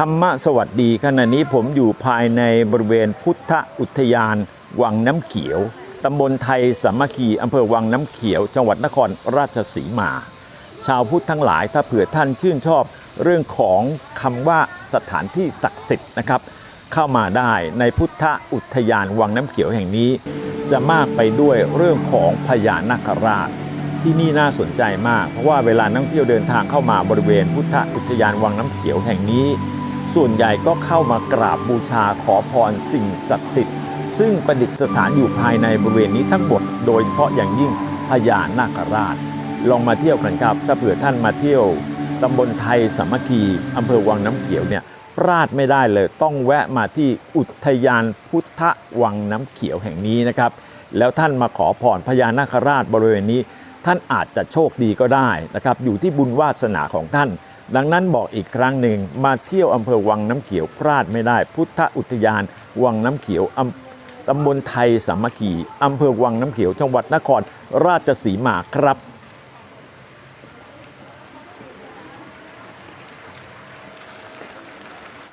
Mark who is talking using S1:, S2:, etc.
S1: ธรรมสวัสดีขณะนี้ผมอยู่ภายในบริเวณพุทธอุทยาน วังน้ำเขียวตำบลไทยสามัคคีอำเภอวังน้ำเขียว จังหวัดนครราชสีมา ชาวพุทธทั้งหลายถ้าเผื่อท่านชื่นชอบเรื่องของคำว่าสถานที่ศักดิ์สิทธิ์นะครับ เข้ามาได้ในพุทธอุทยานวังน้ำเขียวแห่งนี้ จะมากไปด้วยเรื่องของพญานาคราชที่นี่น่าสนใจมาก เพราะว่าเวลานักท่องเที่ยวเดินทางเข้ามาบริเวณพุทธอุทยานวังน้ำเขียวแห่งนี้ ส่วนใหญ่ก็เข้ามากราบบูชาขอพรสิ่งศักดิ์สิทธิ์ ซึ่งประดิษฐานอยู่ภายในบริเวณนี้ทั้งหมด โดยเฉพาะอย่างยิ่งพญานาคราช ลองมาเที่ยวกันครับ ถ้าเผื่อท่านมาเที่ยวตำบลไทยสามัคคีอำเภอวังน้ำเขียวเนี่ยพลาดไม่ได้เลยต้องแวะมาที่อุทยานพุทธวังน้ำเขียวแห่งนี้นะครับ แล้วท่านมาขอพรพญานาคราชบริเวณนี้ ท่านอาจจะโชคดีก็ได้นะครับ อยู่ที่บุญวาสนาของท่าน ดังนั้นบอกอีกครั้งหนึ่งมาเที่ยวอำเภอวังน้ำเขียวพลาดไม่ได้ พุทธอุทยาน วังน้ำเขียวอำตำบลไทยสามัคคีอำเภอวังน้ำเขียวจังหวัดนครราชสีมาครับ